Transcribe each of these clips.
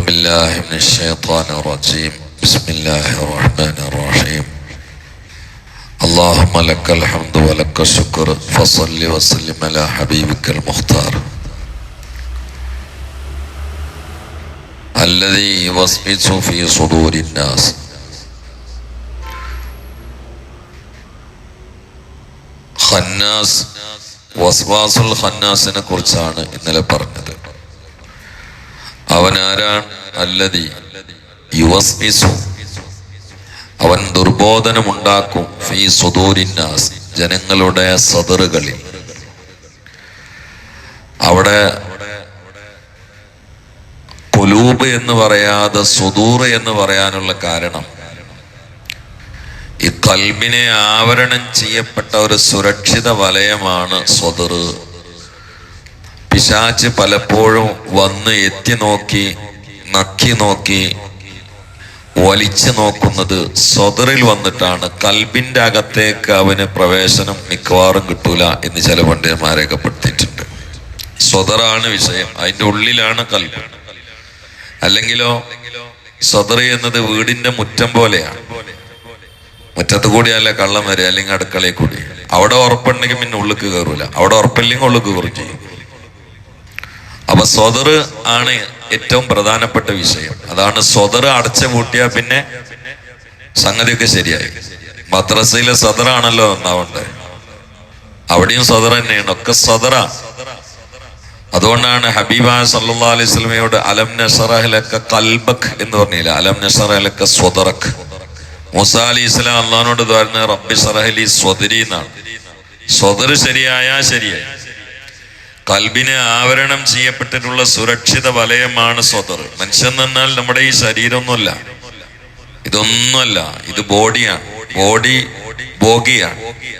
بالله من الشيطان الرجيم بسم الله الرحمن الرحيم اللهم لك الحمد ولك الشكر فصل وسلم على حبيبك المختار الذي يوسوس في صدور الناس ഖന്നാസ് വസ്വാസുൽ ഖന്നാസിനെ കുറിച്ചാണ് ഇന്നലെ പറഞ്ഞത് അവൻ ആരാണ് അല്ലതി. യുവസ്മിസു. അവൻ ദുർബോധനമുണ്ടാക്കും ഫീ സുദൂരിന്നാസ് ജനങ്ങളുടെ സദറുകളിൽ. അവിടെ കുലൂബ് എന്ന് പറയാതെ സുദൂർ എന്ന് പറയാനുള്ള കാരണം ഈ കൽബിനെ ആവരണം ചെയ്യപ്പെട്ട ഒരു സുരക്ഷിത വലയമാണ് സ്വതർ പിശാച്ച് പലപ്പോഴും വന്ന് എത്തി നോക്കി നക്കി നോക്കി വലിച്ചു നോക്കുന്നത് സ്വതറിൽ വന്നിട്ടാണ്. കൽബിന്റെ അകത്തേക്ക് അവന് പ്രവേശനം മിക്കവാറും കിട്ടൂല എന്ന് ചില പണ്ഡിതന്മാർ രേഖപ്പെടുത്തിയിട്ടുണ്ട്. സ്വതറാണ് വിഷയം. അതിന്റെ ഉള്ളിലാണ് കൽബ്. അല്ലെങ്കിലോ സ്വതറി എന്നത് വീടിന്റെ മുറ്റം പോലെയാണ്. മുറ്റത്ത് കൂടിയല്ല കള്ളം വരെ അല്ലെങ്കിൽ അടുക്കളയിൽ കൂടി. അവിടെ ഉറപ്പുണ്ടെങ്കിൽ പിന്നെ ഉള്ളിക്ക് കയറൂല. അവിടെ ഉറപ്പില്ലെങ്കിൽ ഉള്ളിക്ക് കയറും ചെയ്യും. അപ്പൊ സ്വതർ ആണ് ഏറ്റവും പ്രധാനപ്പെട്ട വിഷയം. അതാണ് സ്വതർ അടച്ച പൂട്ടിയാൽ പിന്നെ സംഗതിയൊക്കെ ശരിയായി. മദ്രസയിലെ സദറാണല്ലോ ഒന്നാവണ്ടേ? അവിടെയും സദർ തന്നെയാണ്. ഒക്കെ സദറ അതുകൊണ്ടാണ് ഹബീബ സല്ലാ അലൈഹി സ്വലമയോട് അലം നഷറഹലക്ക കൽബക് എന്ന് പറഞ്ഞില്ല? അലം നഷറഹലക്ക സ്വതറക്. മൂസ അലി ഇസ്ലാം അള്ളഹാനോട് പറഞ്ഞ റബ്ബി സറഹലി സ്വദരി എന്നാണ്. സ്വതർ ശരിയായാ ശരിയായി. കൽബിനെ ആവരണം ചെയ്യപ്പെട്ടിട്ടുള്ള സുരക്ഷിത വലയമാണ് സ്വതർ. മനുഷ്യൻ എന്നാൽ നമ്മുടെ ഈ ശരീരമൊന്നുമല്ല. ഇതൊന്നുമല്ല. ഇത് ബോഡിയാണ്. ബോഡി ബോഗിയാണ്.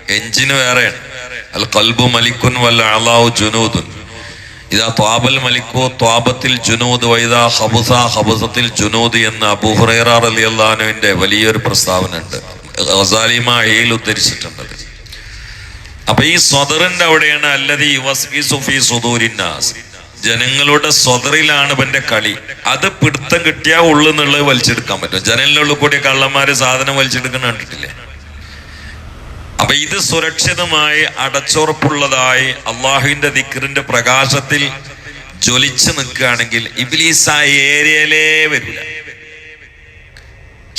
എഞ്ചിന് വേറെയാണ്. അൽ കൽബു മലിക്കുൻ വല്ല അളാവ് ജുനൂദുൻ. ഇതാ ത്വാബൽ മലിക്കു ത്വാബത്തിൽ ജുനൂദ് വൈദാ ഹബുസ ഹബുസത്തിൽ ജുനൂദ് എന്ന് അബൂഹുറൈറ അലി അള്ളഹാനുവിന്റെ വലിയൊരു പ്രസ്താവന ഉണ്ട് ഉദ്ധരിച്ചിട്ടുണ്ട്. അപ്പൊ ഈ സ്വതറിന്റെ അവിടെയാണ് അല്ലത് ജനങ്ങളുടെ സ്വതറിലാണ് ഇവന്റെ കളി. അത് പിടുത്തം കിട്ടിയാൽ ഉള്ളുന്നുള്ളത് വലിച്ചെടുക്കാൻ പറ്റും. ജനലിനുള്ളിൽ കൂടി കള്ളന്മാര് സാധനം വലിച്ചെടുക്കുന്ന കണ്ടിട്ടില്ലേ? അപ്പൊ ഇത് സുരക്ഷിതമായി അടച്ചുറപ്പുള്ളതായി അള്ളാഹുവിന്റെ ദിക്കറിന്റെ പ്രകാശത്തിൽ ജ്വലിച്ചു നിൽക്കുകയാണെങ്കിൽ ഇബിലീസ് ആ ഏരിയയിലേ വരില്ല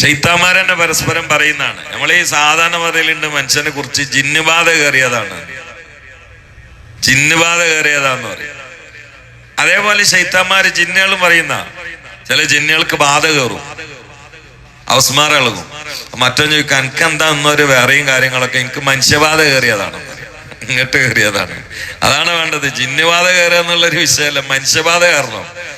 ചൈത്താമാരെന്നെ പരസ്പരം പറയുന്നതാണ്. നമ്മൾ ഈ സാധാരണ പറയലുണ്ട് മനുഷ്യനെ കുറിച്ച് ജിന്നുബാധ കയറിയതാണ്. ജിന്നുബാധ കയറിയതാന്ന് പറയും. അതേപോലെ ശൈത്താന്മാര് ജിന്നുകളും പറയുന്ന ചില ജിന്നുകൾക്ക് ബാധ കയറും. അവസ്മാർ ഇളകും. മറ്റോ ചോദിക്കാം എനിക്ക് എന്താ എന്നൊരു വേറെയും കാര്യങ്ങളൊക്കെ? എനിക്ക് മനുഷ്യബാധ കയറിയതാണ്. ഇങ്ങോട്ട് കയറിയതാണ്. അതാണ് വേണ്ടത്. ജിന്നുബാധ കയറുക എന്നുള്ളൊരു വിഷയമല്ല മനുഷ്യബാധ കയറണം.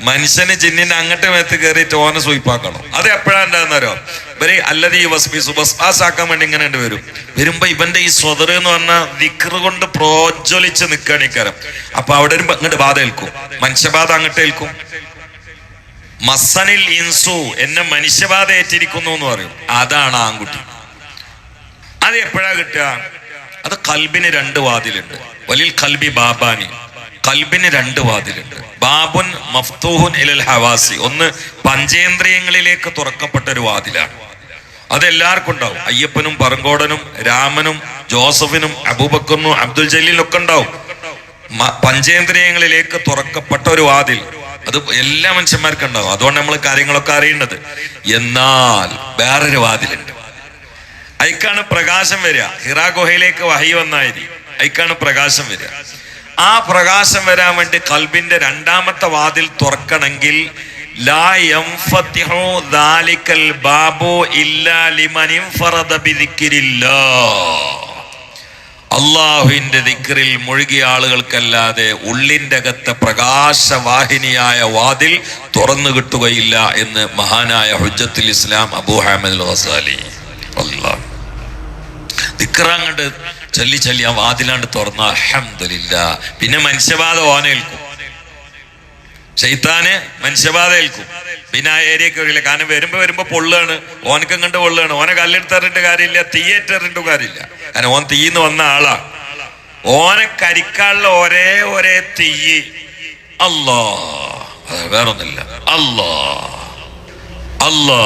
മനുഷ്യന് ജിന്നിന്റെ അങ്ങോട്ട് മേത്ത് കയറിയിട്ട് ഓനെ സൂയിപ്പാക്കണം അത് എപ്പോഴാണ് ഉണ്ടാകുന്നവരോ ഇവർ അല്ലത് ഈ വസ്മി വസ്ബാസ് ആക്കാൻ വേണ്ടി ഇങ്ങനെ ഉണ്ട് വരും. വരുമ്പോ ഇവന്റെ ഈ സ്വതർ എന്ന് പറഞ്ഞാൽ ദിക്റ് കൊണ്ട് പ്രോജ്വലിച്ച് നിൽക്കുകയാണ് ഇക്കാരം അപ്പൊ അവിടെ വരുമ്പോ അങ്ങോട്ട് ബാധ ഏൽക്കും. മനുഷ്യബാധ അങ്ങോട്ട് ഏൽക്കും. മസനിൽ ഇൻസു എന്നെ മനുഷ്യബാധ ഏറ്റിരിക്കുന്നു എന്ന് പറയും. അതാണ് ആൺകുട്ടി. അത് എപ്പോഴാ കിട്ടുക? അത് കൽബിന് രണ്ട് വാതിലുണ്ട്. വലിൽ കൽബി ബാബാനി. കൽബിന് രണ്ട് വാതിലുണ്ട്. ബാബുൻ മഫ്തൂഹുൻ ഇലൽ ഹവാസി. ഒന്ന് പഞ്ചേന്ദ്രിയങ്ങളിലേക്ക് തുറക്കപ്പെട്ട ഒരു വാതിലാണ്. അതെല്ലാവർക്കും ഉണ്ടാവും. അയ്യപ്പനും പറങ്കോടനും രാമനും ജോസഫിനും അബൂബക്കറിനും അബ്ദുൽ ജലീലിനും ഒക്കെ ഉണ്ടാവും. പഞ്ചേന്ദ്രിയങ്ങളിലേക്ക് തുറക്കപ്പെട്ട ഒരു വാതിൽ. അത് എല്ലാ മനുഷ്യന്മാർക്കും ഉണ്ടാവും. അതുകൊണ്ട് നമ്മൾ കാര്യങ്ങളൊക്കെ അറിയേണ്ടത്. എന്നാൽ വേറൊരു വാതിലുണ്ട്. അയക്കാണ് പ്രകാശം വരിക. ഹിറാ ഗുഹയിലേക്ക് വഹി വന്നായിരിക്കും അയക്കാണ് പ്രകാശം വരിക. ആ പ്രകാശം വരാൻ വേണ്ടി കൽബിന്റെ രണ്ടാമത്തെ വാതിൽ തുറക്കണമെങ്കിൽ അള്ളാഹുവിന്റെ ദിക്കറിൽ മുഴുകിയ ആളുകൾക്കല്ലാതെ ഉള്ളിന്റെ അകത്തെ പ്രകാശവാഹിനിയായ വാതിൽ തുറന്നു കിട്ടുകയില്ല എന്ന് മഹാനായ ഹുജത്തുൽ ഇസ്ലാം അബു ഹാമദ് വസാലി അള്ളാഹ്. ദിക്കറാങ്ങണ്ട് ചൊല്ലി ചൊല്ലി ആ വാതിലാണ്ട് തുറന്ന അഹമ്മദില്ല പിന്നെ മനുഷ്യബാധ ഓനേൽക്കും. ചൈത്താന് മനുഷ്യബാധ ഏൽക്കും. പിന്നെ ആ ഏരിയക്ക് വരില്ല കാരണം വരുമ്പോ വരുമ്പോ പൊള്ളാണ് ഓനക്കും കണ്ട് പൊള്ളാണ് ഓനെ കല്ലെടുത്തറിന്റെ കാര്യമില്ല തീയേറ്ററിന്റെ കാര്യമില്ല. കാരണം ഓൻ തീന്ന് വന്ന ആളാ. ഓനെ കരിക്കാനുള്ള ഒരേ ഒരേ തീ അല്ലാ വേറൊന്നില്ല അല്ലാ അല്ലാ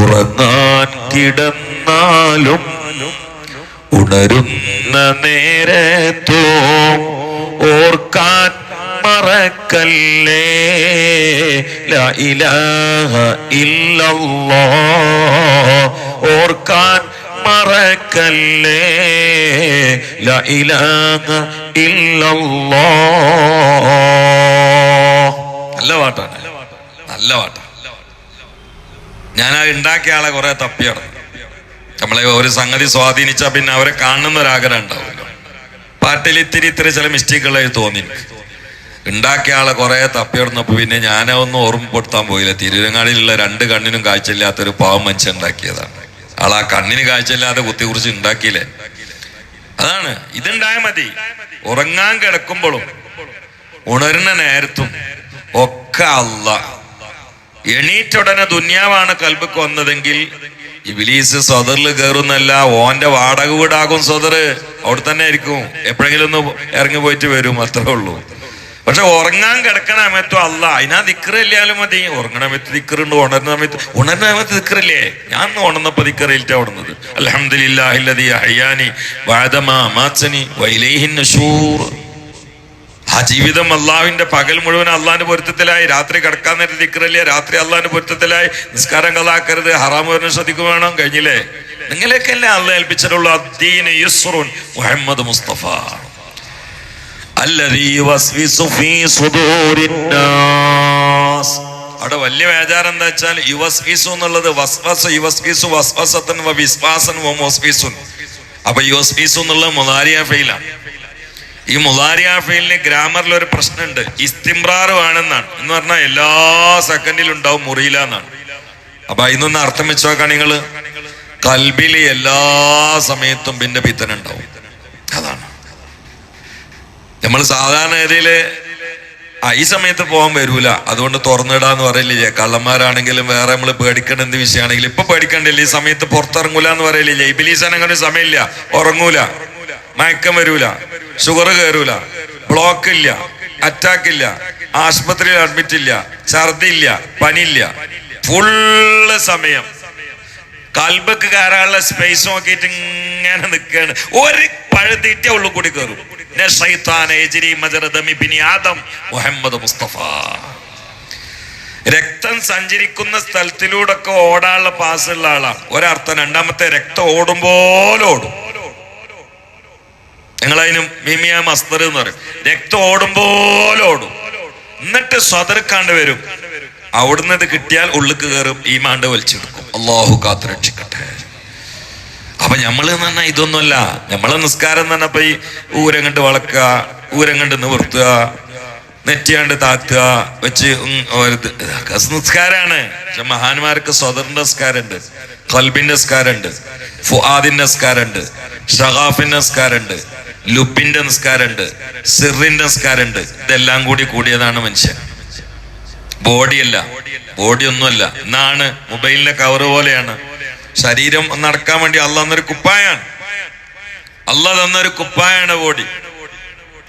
ഉറങ്ങാൻ കിടന്നാലും ഉണരുന്ന നേരത്തോ ഓർക്കാൻ മറക്കല്ലേ? ഇലാഹ ഇല്ലല്ലാ ഓർക്കാൻ മറക്കല്ലേ? ഇലാഹ ഇല്ലല്ലാ നല്ല പാട്ടാണ്. നല്ല പാട്ടാണ്. ഞാൻ ആ ഉണ്ടാക്കിയ ആളെ കുറെ തപ്പിയാണ് നമ്മളെ ഒരു സംഗതി സ്വാധീനിച്ചാ പിന്നെ അവരെ കാണുന്ന ഒരാഗ്രഹം ഉണ്ടാവുമല്ലോ പാട്ടിൽ ഇത്തിരി ഇത്തിരി ചില മിസ്റ്റേക്കുകളായി തോന്നി. ഉണ്ടാക്കിയ ആളെ കുറെ തപ്പിയെടുന്നപ്പോ പിന്നെ ഞാനൊന്നും ഓർമ്മപ്പെടുത്താൻ പോയില്ല. തിരുവനങ്ങാടിയിലുള്ള രണ്ട് കണ്ണിനും കാഴ്ചയില്ലാത്ത ഒരു പാവം മനുഷ്യൻ ഉണ്ടാക്കിയതാണ്. ആൾ ആ കണ്ണിന് കാഴ്ചയില്ലാതെ കുത്തി കുറിച്ച് ഉണ്ടാക്കിയില്ലേ? അതാണ്. ഇതുണ്ടായ മതി. ഉറങ്ങാൻ കിടക്കുമ്പോഴും ഉണരുന്ന നേരത്തും ഒക്കെ അല്ല എണീറ്റുടനെ ദുന്യാവാണ് കൽബക്ക് വന്നതെങ്കിൽ ഇബിലീസ് സ്വതറിൽ കയറുന്നല്ല ഓന്റെ വാടക വീടാകും സ്വതറ് അവിടെ തന്നെ ആയിരിക്കും എപ്പോഴെങ്കിലും ഒന്ന് ഇറങ്ങി പോയിട്ട് വരും അത്രേ ഉള്ളൂ. പക്ഷെ ഉറങ്ങാൻ കിടക്കണ സമയത്തും അല്ല അതിനാ ദിക്കറില്ലാലും മതി. ഉറങ്ങണ സമയത്ത് ദിക്കറുണ്ട് ഉണരുന്ന സമയത്ത് ഉണരുന്ന സമയത്ത് ദിക്കറില്ലേ ഞാൻ ഉണർന്നപ്പോ ദിക്കറിയിട്ടാ ഉണർന്നത്. അലഹമില്ലാഹില്ലതി ഹയ്യാനി വാദമാ മാച്ചനി വൈലേഹിൻ ആ ജീവിതം അള്ളാവിന്റെ പകൽ മുഴുവൻ അള്ളാന്റെ പൊരുത്തത്തിലായി. രാത്രി കിടക്കാൻ നേരത്തെ ദിക്കറില്ല രാത്രി അള്ളാന്റെ പൊരുത്തത്തിലായി. നിസ്കാരം കളാക്കരുത് ഹറാമു വരണം കഴിഞ്ഞില്ലേ? നിങ്ങളെയൊക്കെ അല്ലേ അള്ള ഏൽപ്പിച്ചിട്ടുള്ള മുഹമ്മദ് മുസ്തഫ. അവിടെ വലിയ വ്യാചാരം എന്താ വെച്ചാൽ യുവസ്വീസു എന്നുള്ളത് വസ്വസ യുവസ്വീസു വസ്വസത്തൻ വിശ്വാസൻ അപ്പൊ യുവസ്വീസു എന്നുള്ളത് മുതാരിയ ഫെയിലാണ് ഈ മുതാരിയ ഗ്രാമറിൽ ഒരു പ്രശ്നമുണ്ട്. ഇസ്തിമ്രാറുവാണെന്നാണ് എന്ന് പറഞ്ഞാൽ എല്ലാ സെക്കൻഡിലും ഉണ്ടാവും മുറിയില്ല എന്നാണ്. അപ്പൊ അതിനൊന്ന് അർത്ഥം വെച്ച് നോക്കാൻ നിങ്ങൾ. കൽബിൽ എല്ലാ സമയത്തും പിന്നെ പിത്തനുണ്ടാവും അതാണ്. നമ്മൾ സാധാരണ ഗതിയിൽ ആ ഈ സമയത്ത് പോകാൻ വരൂല. അതുകൊണ്ട് തുറന്നിടാന്ന് പറയില്ലേ കള്ളന്മാരാണെങ്കിലും വേറെ നമ്മൾ പേടിക്കേണ്ട എന്ത് വിഷയമാണെങ്കിലും. ഇപ്പൊ പേടിക്കണ്ടില്ല ഈ സമയത്ത് പുറത്തിറങ്ങൂല എന്ന് പറയില്ലേ ഇബിലീസാൻ അങ്ങനെ സമയമില്ല. ഉറങ്ങൂല. മയക്കം വരൂല. ഷുഗർ കയറൂല ബ്ലോക്ക് ഇല്ല അറ്റാക്ക് ഇല്ല ആശുപത്രിയിൽ അഡ്മിറ്റ് ഇല്ല. ഛർദി ഇല്ല പനിയില്ല. ഫുള്ള് സമയം. കൽബക്ക് കയറാനുള്ള സ്പേസ് നോക്കിയിട്ട് ഇങ്ങനെ നിൽക്കുകയാണ് ഒരു പഴുതീറ്റ ഉള്ളു കൂടി കയറും മുഹമ്മദ് മുസ്തഫ. രക്തം സഞ്ചരിക്കുന്ന സ്ഥലത്തിലൂടെ ഒക്കെ ഓടാനുള്ള പാസ് പാസ്സുള്ള ആളാണ് ഒരർത്ഥം രണ്ടാമത്തെ രക്തം ഓടുമ്പോലെ ഓടും. ഞങ്ങളതിനും മിമിയ മസ്തർ എന്ന് പറയും. രക്തം ഓടുമ്പോലെ ഓടും. എന്നിട്ട് സ്വതർക്കാണ്ട് വരും. അവിടുന്ന് ഇത് കിട്ടിയാൽ ഉള്ളിക്ക് കയറും ഈ മാണ്ട് വലിച്ചെടുക്കും. അള്ളാഹു കാത്ത് രക്ഷിക്കട്ടെ. അപ്പൊ നമ്മൾ എന്ന് പറഞ്ഞാൽ ഇതൊന്നുമല്ല. നമ്മളെ നിസ്കാരം എന്ന് പറഞ്ഞപ്പോ ഈ ഊരം കണ്ട് വളക്കുക ഊരം കണ്ട് നിവർത്തുക നെറ്റിയാണ്ട് താക്കുക വെച്ച് നിസ്കാരാണ്. പക്ഷെ മഹാന്മാർക്ക് സ്വതന്ത്ര നിസ്കാരമുണ്ട്. കൽബിന്റെ നിസ്കാരമുണ്ട്. ഫുആദിന്റെ നിസ്കാരമുണ്ട്. ഷഹാഫിന്റെ നിസ്കാരമുണ്ട്. ലുബിന്റെ നിസ്കാരമുണ്ട് സിറിന്റെ നിസ്കാരമുണ്ട്. ഇതെല്ലാം കൂടി കൂടിയതാണ് മനുഷ്യൻ. ബോഡിയല്ല ബോഡി ഒന്നുമല്ല എന്നാണ് മൊബൈലിന്റെ കവർ പോലെയാണ്. ശരീരം നടക്കാൻ വേണ്ടി അല്ല തന്നൊരു കുപ്പായാണ്. അല്ല തന്നൊരു കുപ്പായാണ് ബോഡി.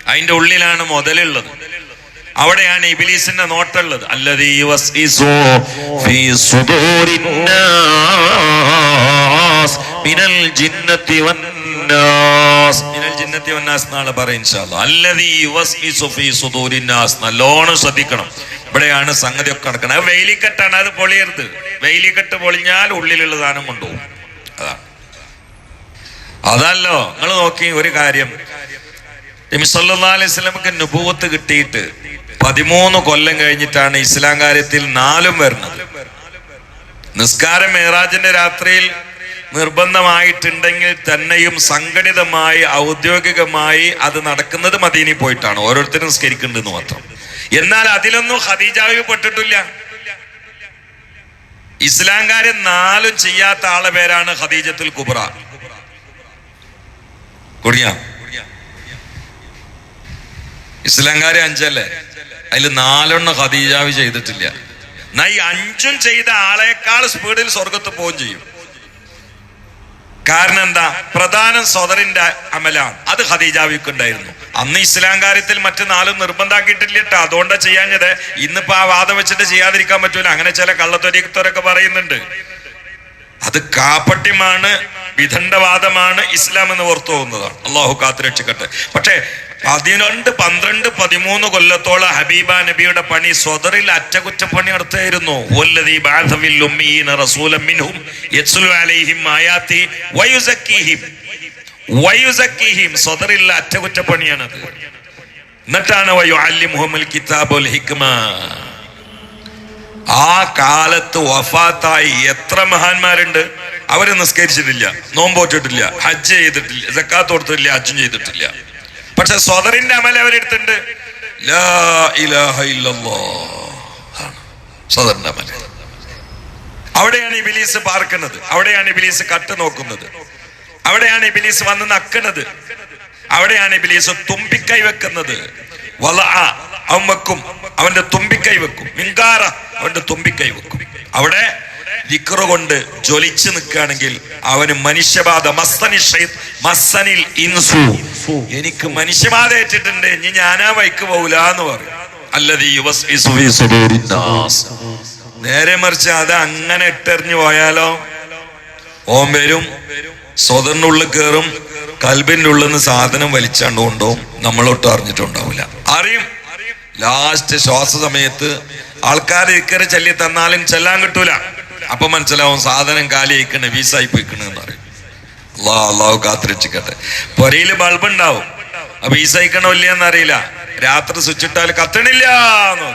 അതിന്റെ ഉള്ളിലാണ് മുതലുള്ളത്. അവിടെയാണ് ഇബിലീസിന്റെ നോട്ടുള്ളത് അല്ലതീ മിനൽ നല്ലോണം ശ്രദ്ധിക്കണം. ഇവിടെയാണ് സംഗതി ഒക്കെ നടക്കുന്നത് വെയിലിക്കെട്ടാണ്. അത് പൊളിയരുത്. വെയിലിക്കെട്ട് പൊളിഞ്ഞാൽ ഉള്ളിലുള്ള സാധനം കൊണ്ടുപോകും. അതാണ്. അതല്ലോ. നിങ്ങൾ നോക്കി ഒരു കാര്യം. നബി സല്ലല്ലാഹു അലൈഹി വസല്ലമക്ക് നുബുവത്ത് കിട്ടിയിട്ട് പതിമൂന്ന് കൊല്ലം കഴിഞ്ഞിട്ടാണ് ഇസ്ലാം കാര്യത്തിൽ നാലും വരുന്നത് നിസ്കാരം മേറാജിന്റെ രാത്രിയിൽ നിർബന്ധമായിട്ടുണ്ടെങ്കിൽ തന്നെയും സംഘടിതമായി ഔദ്യോഗികമായി അത് നടക്കുന്നത് മദീനി പോയിട്ടാണ്. ഓരോരുത്തരും നിസ്കരിക്കുന്നുണ്ടെന്ന് മാത്രം. എന്നാൽ അതിലൊന്നും ഹദീജാവ് പെട്ടിട്ടില്ല. ഇസ്ലാം കാര്യം നാലും ചെയ്യാത്ത ആളെ പേരാണ് ഖദീജത്തുൽ കുബ്ര. കുടിയാ ഇസ്ലാംകാരെ അഞ്ചല്ലേ? അതിൽ നാലെണ്ണം ഖദീജാവ് ചെയ്തിട്ടില്ല. എന്നാ ഈ അഞ്ചും ചെയ്ത ആളേക്കാൾ സ്പീഡിൽ സ്വർഗത്ത് പോവുകയും ചെയ്യും. കാരണം എന്താ? പ്രധാനം സ്വതറിന്റെ അമലാണ്. അത് ഹദീജാവിക്കുണ്ടായിരുന്നു അന്ന് ഇസ്ലാം കാര്യത്തിൽ മറ്റു നാലും നിർബന്ധാക്കിയിട്ടില്ല കേട്ടോ അതുകൊണ്ടാ ചെയ്യാഞ്ഞത്. ഇന്നിപ്പോ ആ വാദം വെച്ചിട്ട് ചെയ്യാതിരിക്കാൻ പറ്റൂല. അങ്ങനെ ചില കള്ളത്തൊരിക്കത്തോരൊക്കെ പറയുന്നുണ്ട്. അത് കാപ്പട്യമാണ് വിദണ്ഡവാദമാണ് ഇസ്ലാം എന്ന് ഓർത്തു പോകുന്നതാണ്. അള്ളാഹു കാത്തുരക്ഷിക്കട്ടെ പക്ഷേ പതിനൊണ്ട് പന്ത്രണ്ട് പതിമൂന്ന് കൊല്ലത്തോളം ഹബീബ നബിയുടെ പണി സ്വദറിൽ അറ്റകുറ്റപ്പണി വയുസക്കീഹിം സ്വതറിൽ അറ്റകുറ്റപ്പണിയാണത്. എന്നിട്ടാണ് ആ കാലത്ത് വഫാത്തായി എത്ര മഹാന്മാരുണ്ട്? അവർ നിസ്കരിച്ചിട്ടില്ല നോമ്പോറ്റിട്ടില്ല ഹജ്ജ് ചെയ്തിട്ടില്ല സക്കാത്ത് കൊടുത്തിട്ടില്ല ഹജ്ജും ചെയ്തിട്ടില്ല. പക്ഷെ സ്വതറിന്റെ അമൽ അവരെടുത്തിട്ടുണ്ട്. സ്വതറിന്റെ അമൽ. അവിടെയാണ് ഇബിലീസ് പാർക്കുന്നത്. അവിടെയാണ് ഇബിലീസ് കട്ട് നോക്കുന്നത്. അവിടെയാണ് ഇബിലീസ് വന്ന് നക്കുന്നത്. അവിടെയാണ് ഇബിലീസ് തുമ്പിക്കൈ വെക്കുന്നത്. വലഅ, അവൻ വെക്കും. അവന്റെ തുമ്പിക്കൈ വെക്കും. മിങ്കാറ അവന്റെ തുമ്പിക്കൈ വെക്കും. അവിടെ ദിക്റ് കൊണ്ട് ജ്വലിച്ചു നിൽക്കുകയാണെങ്കിൽ അവന് മനുഷ്യബാധ. മസ്തനി മസ്സനിൽ ഇൻസു. എനിക്ക് മനുഷ്യബാധ ഏറ്റിട്ടുണ്ട് ഇനി ഞാനാ വൈക്ക് പോകൂല എന്ന് പറയും. നേരെ മറിച്ച് അത് അങ്ങനെ ഇട്ടെറിഞ്ഞു പോയാലോ? ഓം വരും. സ്വതറിന്റെ ഉള്ളിൽ കയറും കൽബിന്റെ ഉള്ളിൽ നിന്ന് സാധനം വലിച്ചാണ്ട് കൊണ്ടുപോകും നമ്മളൊട്ടും അറിഞ്ഞിട്ടുണ്ടാവില്ല അറിയും. ലാസ്റ്റ് ശ്വാസ സമയത്ത് ആൾക്കാർ ഇക്കരെ ചൊല്ലി തന്നാലും ചെല്ലാൻ കിട്ടൂല. അപ്പൊ മനസ്സിലാവും സാധനം കാലിയേക്കണ് വീസായി പോയിക്കണെന്ന് പറയും. അള്ളാഹ് അള്ളാഹു കാത്തിരക്ഷിക്കട്ടെ പൊരയിൽ ബൾബ് ഉണ്ടാവും. അപ്പൊ വീസായിക്കണോ ഇല്ലയെന്ന് അറിയില്ല രാത്രി സ്വിച്ച് ഇട്ടാൽ കത്തണില്ല എന്ന്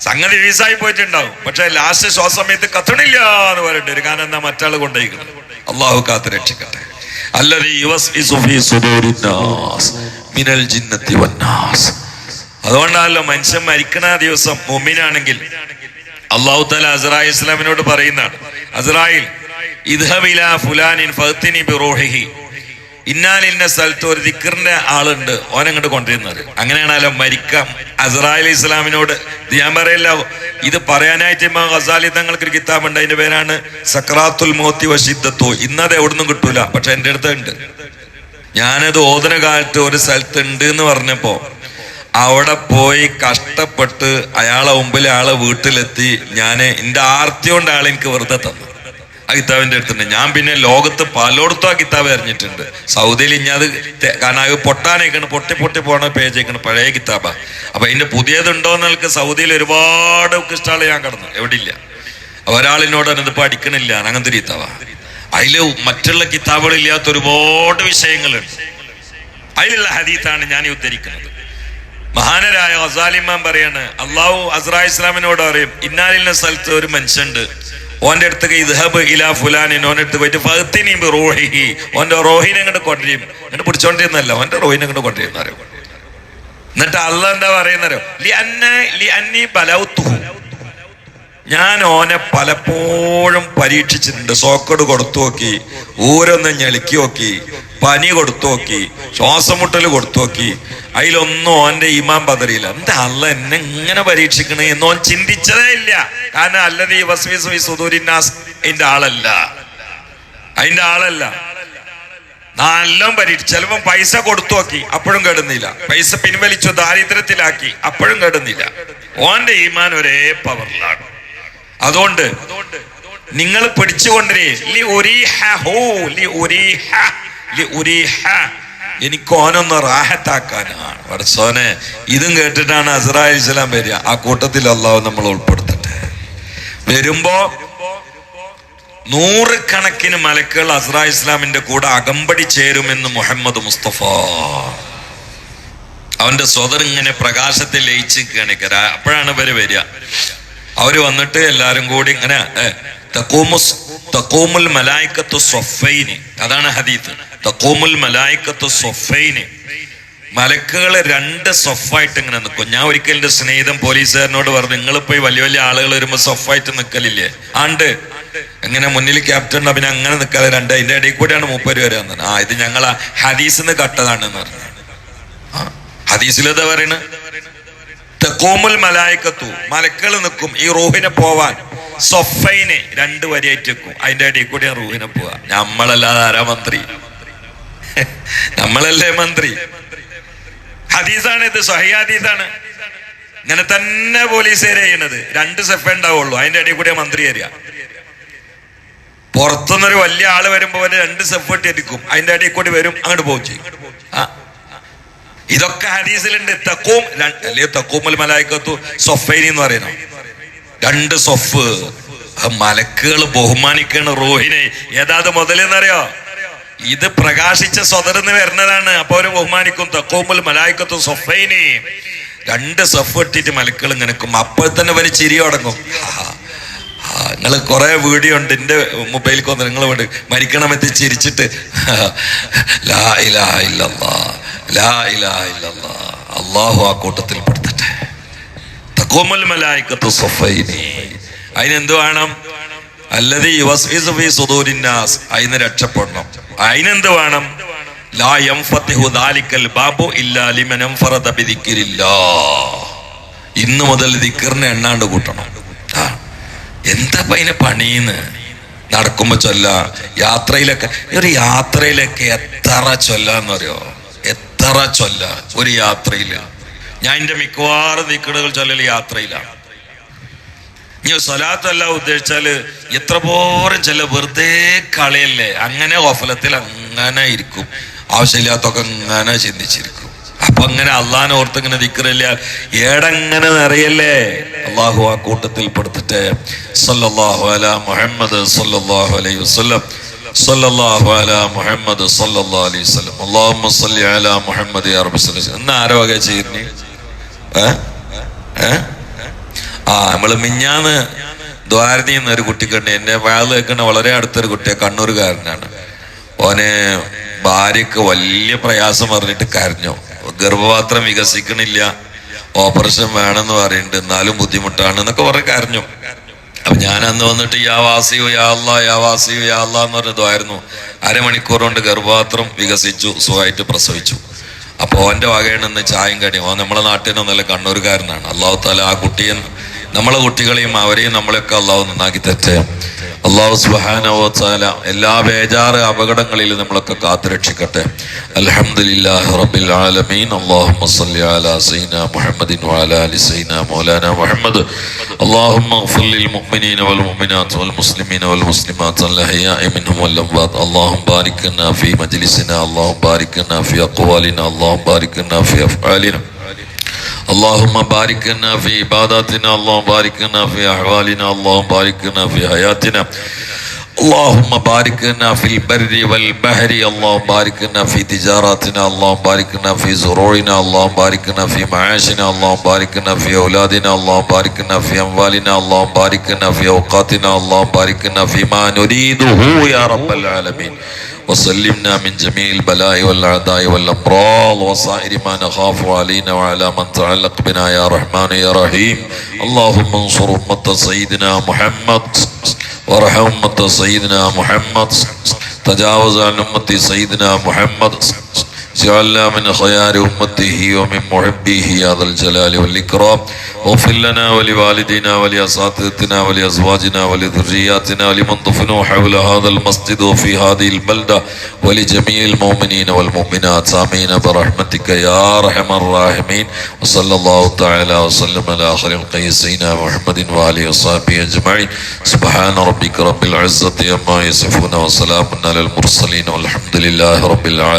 സംഗതി വീസായി പോയിട്ടുണ്ടാവും. പക്ഷെ ലാസ്റ്റ് ശ്വാസ സമയത്ത് കത്തണില്ല എന്ന് പറയട്ടെ ഒരു കാരണം എന്താ? മറ്റാൾ കൊണ്ടുപോയിക്കണം. അള്ളാഹു കാത്ത് രക്ഷിക്കട്ടെ അല്ലതി യുവസ്വിസു ഫീ മിനൽ ജിന്നത്തി വന്നാസ് അതുകൊണ്ടാണല്ലോ മനുഷ്യൻ മരിക്കണ ദിവസം മുമ്മിനാണെങ്കിൽ അള്ളാഹു തല അസറായി ഇസ്ലാമിനോട് പറയുന്നതാണ്. അസറായിൽ ഇദ്ഹബില ഫുലാനിൻ ഫഹത്തിനി ബിറൂഹിഹി. ഇന്നാലിന്ന സ്ഥലത്ത് ഒരു ദിക്കറിന്റെ ആളുണ്ട് ഓനങ്ങോട്ട് കൊണ്ടിരുന്നത് അങ്ങനെയാണല്ലോ മരിക്കാം അസറായിൽ ഇസ്ലാമിനോട്. ഞാൻ പറയല്ല ഇത് പറയാനായിട്ട് ഇമാം ഗസാലി തങ്ങൾക്ക് ഒരു കിതാബുണ്ട് അതിന്റെ പേരാണ് സക്രാത്തുൽ മോത്തി വശിദ്ധത്തോ ഇന്നത് എവിടുന്നും കിട്ടൂല പക്ഷെ എന്റെ അടുത്ത് ഉണ്ട് ഞാനത് ഓതന കാലത്ത് ഒരു സ്ഥലത്ത് ഉണ്ട് എന്ന് പറഞ്ഞപ്പോ അവിടെ പോയി കഷ്ടപ്പെട്ട് അയാളെ മുമ്പിൽ ആളെ വീട്ടിലെത്തി. ഞാൻ എന്റെ ആർത്തി കൊണ്ട് ആളെ എനിക്ക് വെറുതെ തന്നു. ആ കിതാബിന്റെ അടുത്തുണ്ട്. ഞാൻ പിന്നെ ലോകത്ത് പലയിടത്തും ആ കിതാബ് എറിഞ്ഞിട്ടുണ്ട് സൗദിയിൽ ഇനി അത് കാരണം അത് പൊട്ടാനേക്കാണ്. പൊട്ടി പൊട്ടി പോണ പേജേക്കാണ് പഴയ കിതാബാ. അപ്പൊ അതിന്റെ പുതിയതുണ്ടോ എന്നൊക്കെ സൗദിയിൽ ഒരുപാട് ഇഷ്ടമാണ് ഞാൻ കടന്നു. എവിടെയില്ല ഒരാളിനോട് അതിപ്പോ അടിക്കണില്ല. അങ്ങനത്തെ കിതാബാ. അതിൽ മറ്റുള്ള കിതാബുകൾ ഇല്ലാത്ത ഒരുപാട് വിഷയങ്ങളുണ്ട്. അതിലുള്ള ഹദീത്താണ് ഞാൻ ഉദ്ധരിക്കുന്നത്. മഹാനരായ അസാലിമാൻ പറയാണ് അള്ളാഹു അസ്രാ ഇസ്ലാമിനോട് പറയും ഇന്നാലിന്ന സ്ഥലത്ത് ഒരു മനുഷ്യണ്ട് ഓന്റെ അടുത്തേക്ക് ഇദ്ഹബ് ഇലാ ഫുലാനിൻ ഓന്റെ അടുത്ത് പോയിട്ട് ഫഹത്തിനി റോഹിഹി. ഓന്റെ റോഹിനെ അങ്ങോട്ട് കൊണ്ടിരിക്കും എന്നിട്ട് പിടിച്ചോണ്ടിരുന്നല്ല ഓന്റെ റോഹിനെ അങ്ങോട്ട് കൊണ്ടിരുന്നറിയോ എന്നിട്ട് അള്ളാഹ് എന്താ പറയുന്നറിയോ? ലി അന്നെ ലി അന്നി ബലൗത്തുഹു. ഞാൻ ഓനെ പലപ്പോഴും പരീക്ഷിച്ചിട്ടുണ്ട്. സോക്കട് കൊടുത്തു നോക്കി ഊരൊന്ന് ഞെളുക്കി നോക്കി പനി കൊടുത്തു നോക്കി ശ്വാസം മുട്ടൽ കൊടുത്തു നോക്കി. അതിലൊന്നും ഓന്റെ ഈമാൻ പതറിയില്ല. എന്താ അല്ല എന്നെ ഇങ്ങനെ പരീക്ഷിക്കണേ എന്ന് എന്നോൻ ചിന്തിച്ചതേ ഇല്ല. കാരണം അല്ലത് ഈ സുവി സുദൂരിന്നാസ് അതിന്റെ ആളല്ല. അതിന്റെ ആളല്ല. നല്ലോം പരീക്ഷിച്ചു. ചിലപ്പം പൈസ കൊടുത്തു നോക്കി അപ്പോഴും കേടുന്നില്ല. പൈസ പിൻവലിച്ചു ദാരിദ്ര്യത്തിലാക്കി അപ്പോഴും കേടുന്നില്ല. ഓന്റെ ഈമാൻ ഒരേ പവറിലാണ് അതുകൊണ്ട് നിങ്ങൾ പിടിച്ചുകൊണ്ടിരി. എനിക്ക് ഓനൊന്ന് റാഹത്താക്കാനാണ്. പടച്ചോനെ ഇതും കേട്ടിട്ടാണ് അസറായി ഇസ്ലാം വരിക. ആ കൂട്ടത്തിൽ അള്ളാഹു നമ്മൾ ഉൾപ്പെടുത്തട്ടെ. വരുമ്പോ നൂറുകണക്കിന് മലക്കുകൾ അസ്രാ ഇസ്ലാമിന്റെ കൂടെ അകമ്പടി ചേരുമെന്ന് മുഹമ്മദ് മുസ്തഫ. അവന്റെ സ്വതർ ഇങ്ങനെ പ്രകാശത്തിൽ ലയിച്ച് കാണിക്കര അപ്പോഴാണ് ഇവർ വരിക. അവർ വന്നിട്ട് എല്ലാരും കൂടി ഇങ്ങനെ തഖൂമുൽ മലായിക്കത്തു സ്വഫൈനി. അതാണ് ഹദീത്ത് തഖൂമുൽ മലായിക്കത്ത് സൊഫൈന് മലക്കുകൾ രണ്ട് സൊഫായിട്ട് ഇങ്ങനെ നിൽക്കും ഞാൻ ഒരിക്കൽ എന്റെ സ്നേഹിതം പോലീസുകാരനോട് പറഞ്ഞു നിങ്ങൾ പോയി വലിയ വലിയ ആളുകൾ വരുമ്പോ സൊഫായിട്ട് നിൽക്കലില്ലേ ആണ്ട്. എങ്ങനെ മുന്നിൽ ക്യാപ്റ്റൻ ഉണ്ട് പിന്നെ അങ്ങനെ നിൽക്കാതെ രണ്ട്. അതിന്റെ ഇടയിൽ കൂടെയാണ് മൂപ്പര് വരാന്ന് ആ ഇത് ഞങ്ങൾ ഹദീസിന്ന് കട്ടതാണ് പറഞ്ഞു. ആ, ഹദീസിലെന്താ പറയണ? തെക്കോമുൽ മലായിക്കത്തു. മലക്കൾ നിൽക്കും. ഈ റൂഹിനെ പോവാൻ. സൊഫൈനെ രണ്ട് വരിയായിട്ട് വെക്കും അതിന്റെ ഇടയിൽ കൂടി റൂഹിനെ പോവാ. നമ്മളല്ലാതെ ആരാ മന്ത്രി? നമ്മളല്ലേ മന്ത്രി? ഹദീസാണ് ഇത്. സഹി ഇങ്ങനെ തന്നെ പോലീസുകാരെ ചെയ്യണത് രണ്ട് സെഫ് ഉണ്ടാവുള്ളൂ. അതിന്റെ ഇടയിൽ കൂടിയ മന്ത്രി ഏരിയ പുറത്തുനിന്നൊരു വലിയ ആൾ വരുമ്പോ രണ്ട് സെഫ് ഇട്ടിരിക്കും അതിന്റെ ഇടയിൽ കൂടി വരും അങ്ങോട്ട് പോകും ചെയ്യും. ആ. ഇതൊക്കെ ഹദീസിലുണ്ട്. തക്കൂം അല്ലേ തക്കൂമൽ മലായിക്കത്തു സൊഫൈനി എന്ന് പറയുന്നു. രണ്ട് സൊഫ്. മലക്കുകൾ ബഹുമാനിക്കണ റോഹിനെ. ഏതാത് മുതലെന്നറിയോ? ഇത് പ്രകാശിച്ച സ്വതർന്ന് വരുന്നതാണ്. അപ്പൊ അവർ ബഹുമാനിക്കും. തക്കോമുൽ മലായിക്കത്തു സൊഫൈനി. രണ്ട് സഫ് ഇട്ടിട്ട് മലക്കുകൾ നിനക്കും അപ്പോൾ തന്നെ വരെ ചിരി തുടങ്ങും. നിങ്ങൾ കുറെ വീഡിയോ ഉണ്ട്. എന്റെ മൊബൈലിൽ വന്ന് നിങ്ങൾ മരിക്കണമെത്തി ചിരിച്ചിട്ട്. ലാ ഇല്ലല്ലാ ഇല്ലല്ലാ. അള്ളാഹു ആ കൂട്ടത്തിൽ പെടുത്തട്ടെ. തഖൂമുൽ മലായിക്കത്ത് സഫൈനി. അതിനെന്ത് വേണം? അല്ലതി സുദൂരിന്നാസ് അതിന് രക്ഷപ്പെടണം. അതിനെന്ത് വേണം? ലാ ദാലിക്കൽ ബാബു ഇല്ലാ ലിമൻ ഇന്ന് മുതൽ ദിക്കറിനെ എണ്ണാണ്ട് കൂട്ടണം. എന്താ അതിനെ പണിന്ന് നടക്കുമ്പോ ചൊല്ല. യാത്രയിലൊക്കെ ഒരു യാത്രയിലൊക്കെ എത്ര ചൊല്ലാന്ന് എത്ര ചൊല്ല ഒരു യാത്രയില്ല. ഞാൻ എന്റെ മിക്കവാറും ദിക്കറുകൾ ചൊല്ലൽ യാത്രയിലാണ് ഇനി സ്വലാത്തല്ല ഉദ്ദേശിച്ചാൽ എത്ര പോരം ചില വെറുതെ കളയല്ലേ? അങ്ങനെ ഓഫലത്തിൽ അങ്ങനെ ഇരിക്കും. ആവശ്യമില്ലാത്തൊക്കെ അങ്ങനെ ചിന്തിച്ചിരിക്കും. അപ്പൊ അങ്ങനെ അള്ളഹാനെ ഓർത്ത് ഇങ്ങനെ ദിക്കറില്ല ഏടങ്ങനെ നിറയല്ലേ? അള്ളാഹു ആ കൂട്ടത്തിൽ പെടുത്തിട്ട്. സല്ലാഹു അല മുഹമ്മദ് സല്ലാഹു അലൈഹി അല മുഹമ്മദ് മുഹമ്മദ് ഇന്ന് ആരോ വകെ ചെയ്യുന്നേ ആ നമ്മൾ മിഞ്ഞാന്ന് ദ്വാരതി എന്ന ഒരു കുട്ടിക്കുണ്ട്. എന്റെ വാഴ കേൾക്കുന്ന വളരെ അടുത്തൊരു കുട്ടിയെ കണ്ണൂരുകാരനാണ്. ഓനെ ഭാര്യക്ക് വലിയ പ്രയാസം പറഞ്ഞിട്ട് കരഞ്ഞു. ഗർഭപാത്രം വികസിക്കണില്ല. ഓപ്പറേഷൻ വേണമെന്ന് പറയുന്നുണ്ട്. എന്നാലും ബുദ്ധിമുട്ടാണ് എന്നൊക്കെ കുറെ കരഞ്ഞു. അപ്പൊ ഞാൻ അന്ന് വന്നിട്ട് യാ വാസിയോ യാ അല്ലാ യാ വാസിയോ യാ അല്ലാ എന്ന് പറഞ്ഞതായിരുന്നു അരമണിക്കൂർ കൊണ്ട് ഗർഭപാത്രം വികസിച്ചു സുഖമായിട്ട് പ്രസവിച്ചു. അപ്പൊ ഓന്റെ വകയാണ് ഇന്ന് ചായം കടി ഓൻ നമ്മളെ നാട്ടിനൊന്നല്ല കണ്ണൂരുകാരനാണ്. അള്ളാഹു താല ആ കുട്ടിയെ നമ്മളെ കുട്ടികളെയും അവരെയും നമ്മളെയൊക്കെ അള്ളാഹു നന്നാക്കി തെറ്റ് അള്ളാഹു സുബാനവോ താല എല്ലാ ബേജാറ് അപകടങ്ങളിൽ നമ്മളൊക്കെ കാത്തുരക്ഷിക്കട്ടെ അൽഹംദുലില്ലാഹി റബ്ബിൽ ആലമീൻ അല്ലാഹുമ്മ സല്ലി അലാ സയ്യിദന മുഹമ്മദിൻ വഅലാ ആലി സയ്യിദന മൗലാന മുഹമ്മദ് اللهم اغفر للمؤمنين والمؤمنات والمسلمين والمسلمات الأحياء منهم والأموات اللهم بارك لنا في مجلسنا اللهم بارك لنا في أقوالنا اللهم بارك لنا في أفعالنا اللهم بارك لنا في عباداتنا اللهم بارك لنا في أحوالنا اللهم بارك لنا في حياتنا اللهم بارك لنا في البر والبحر اللهم بارك لنا في تجاراتنا اللهم بارك لنا في زروعنا اللهم بارك لنا في معاشنا اللهم بارك لنا في أولادنا اللهم بارك لنا في أموالنا اللهم بارك لنا في أوقاتنا اللهم بارك لنا فيما نريده يا رب العالمين وسلمنا من جميع البلاء والأعداء والأمراض وصائر ما نخاف علينا وعلى من تعلق بنا يا رحمن يا رحيم. اللهم انصر أمة سيدنا محمد. وارحم أمة سيدنا محمد. تجاوز عن أمة سيدنا محمد. جعلنا من خيار أمته ومن محبيه يا ذا الجلال والإكرام. واغفر لنا ولوالدينا ولأساتذتنا ولأزواجنا ولذرياتنا ولمن دفنوا حول هذا المسجد وفي هذه البلدة ولجميع المؤمنين والمؤمنات. آمين. برحمتك يا أرحم الراحمين. وصلى الله تعالى وسلم على الخلق سيدنا محمد وآله وصحبه أجمعين. سبحان ربك رب العزة عما يصفون وسلام على المرسلين والحمد لله رب العالمين.